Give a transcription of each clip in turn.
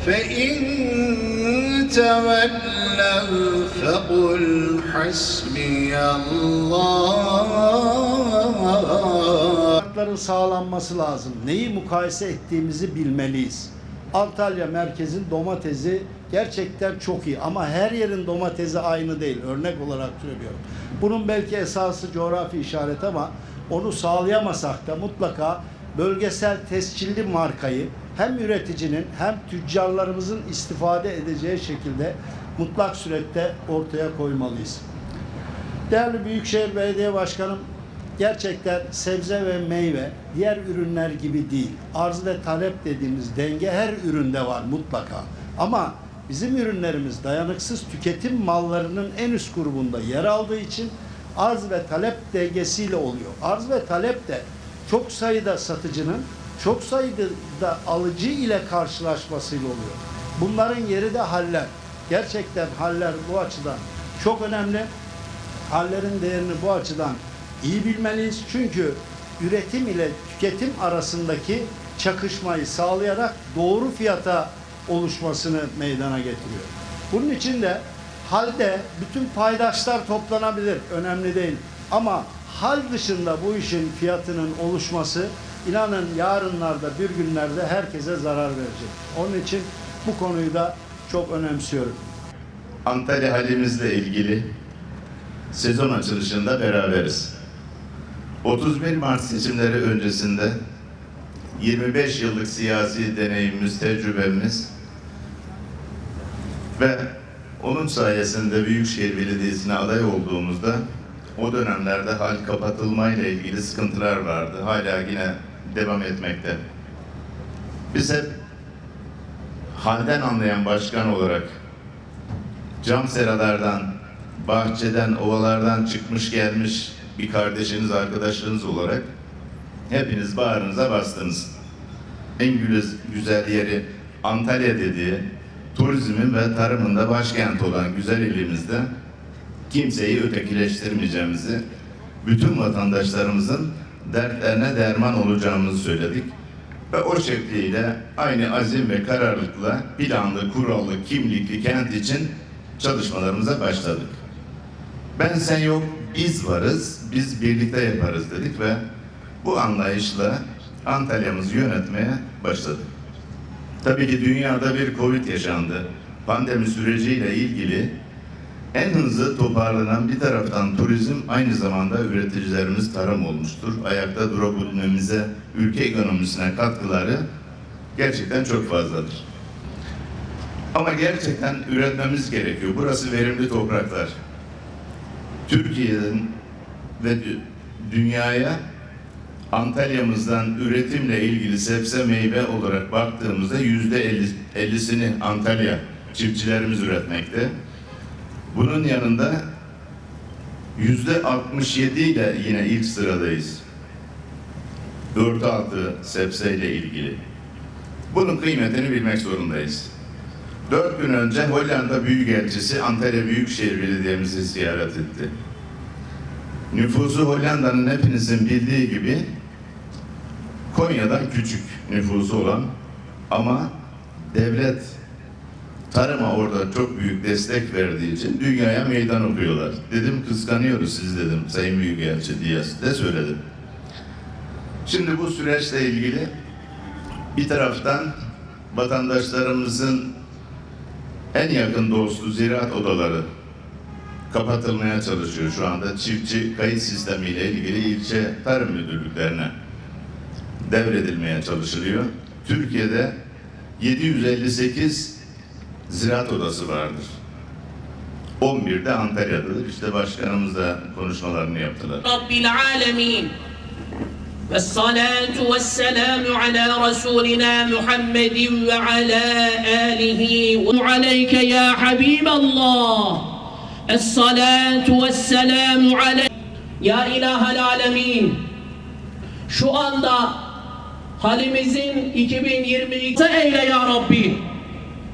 بسم الله فإن تولوا فقل حسبي الله Şartların sağlanması lazım. Neyi mukayese ettiğimizi bilmeliyiz. Antalya merkezin domatesi gerçekten çok iyi ama her yerin domatesi aynı değil. Örnek olarak söylüyorum. Bunun belki esası coğrafi işaret ama onu sağlayamasak da mutlaka bölgesel tescilli markayı hem üreticinin hem tüccarlarımızın istifade edeceği şekilde mutlak surette ortaya koymalıyız. Değerli Büyükşehir Belediye Başkanım, gerçekten sebze ve meyve diğer ürünler gibi değil. Arz ve talep dediğimiz denge her üründe var mutlaka. Ama bizim ürünlerimiz dayanıksız tüketim mallarının en üst grubunda yer aldığı için arz ve talep dengesiyle oluyor. Arz ve talep de çok sayıda satıcının çok sayıda alıcı ile karşılaşmasıyla oluyor. Bunların yeri de haller. Gerçekten haller bu açıdan çok önemli hallerin değerini bu açıdan iyi bilmeliyiz. Çünkü üretim ile tüketim arasındaki çakışmayı sağlayarak doğru fiyata oluşmasını meydana getiriyor. Bunun için de halde bütün paydaşlar toplanabilir. Önemli değil. Ama hal dışında bu işin fiyatının oluşması inanın yarınlarda bir günlerde herkese zarar verecek. Onun için bu konuyu da çok önemsiyorum. Antalya halimizle ilgili sezon açılışında beraberiz. 31 Mart seçimleri öncesinde 25 yıllık siyasi deneyimimiz, tecrübemiz ve onun sayesinde Büyükşehir Belediyesi'ne aday olduğumuzda o dönemlerde hal kapatılmayla ilgili sıkıntılar vardı. Hala yine devam etmekte. Biz hep halden anlayan başkan olarak cam seralardan, bahçeden, ovalardan çıkmış gelmiş bir kardeşiniz, arkadaşınız olarak hepiniz bağrınıza bastınız. En güzel, yeri Antalya dediği, turizmin ve tarımın da başkent olan güzel ilimizde kimseyi ötekileştirmeyeceğimizi, bütün vatandaşlarımızın dertlerine derman olacağımızı söyledik. Ve o şekliyle aynı azim ve kararlılıkla planlı, kurallı, kimlikli kent için çalışmalarımıza başladık. Ben sen yok, biz varız, biz birlikte yaparız dedik ve bu anlayışla Antalya'mızı yönetmeye başladık. Tabii ki dünyada bir Covid yaşandı. Pandemi süreciyle ilgili en hızlı toparlanan bir taraftan turizm aynı zamanda üreticilerimiz tarım olmuştur. Ayakta durabilmemize, ülke ekonomisine katkıları gerçekten çok fazladır. Ama gerçekten üretmemiz gerekiyor. Burası verimli topraklar. Türkiye'nin ve dü- dünyaya Antalya'mızdan üretimle ilgili sebze meyve olarak baktığımızda yüzde elli- ellisini Antalya çiftçilerimiz üretmekte. Bunun yanında yüzde 67 ile yine ilk sıradayız. Örtü altı sebzeyle ilgili. Bunun kıymetini bilmek zorundayız. Dört gün önce Hollanda Büyükelçisi Antalya Büyükşehir Belediye'mizi ziyaret etti. Nüfusu Hollanda'nın hepinizin bildiği gibi Konya'dan küçük nüfusu olan ama devlet tarıma orada çok büyük destek verdiği için dünyaya meydan okuyorlar. Dedim kıskanıyoruz siz dedim Sayın Büyükelçi diye de söyledim. Şimdi bu süreçle ilgili bir taraftan vatandaşlarımızın en yakın dostu ziraat odaları kapatılmaya çalışıyor şu anda. Çiftçi kayıt sistemiyle ilgili ilçe tarım müdürlüklerine devredilmeye çalışılıyor. Türkiye'de 758 ziraat odası vardır. 11 de Antalya'dadır. İşte başkanımız da konuşmalarını yaptılar. رب العالمين والصلاة والسلام على رسولنا محمد وعلى آله وعليك يا حبيب الله الصلاة والسلام عليك يا إله العالمين şu anda halimizin 2022 eyle ya Rabbi.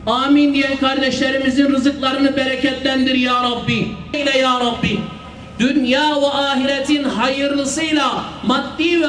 Amin diye kardeşlerimizin rızıklarını bereketlendir ya Rabbi. Ya Rabbi. Dünya ve ahiretin hayırlısıyla maddi ve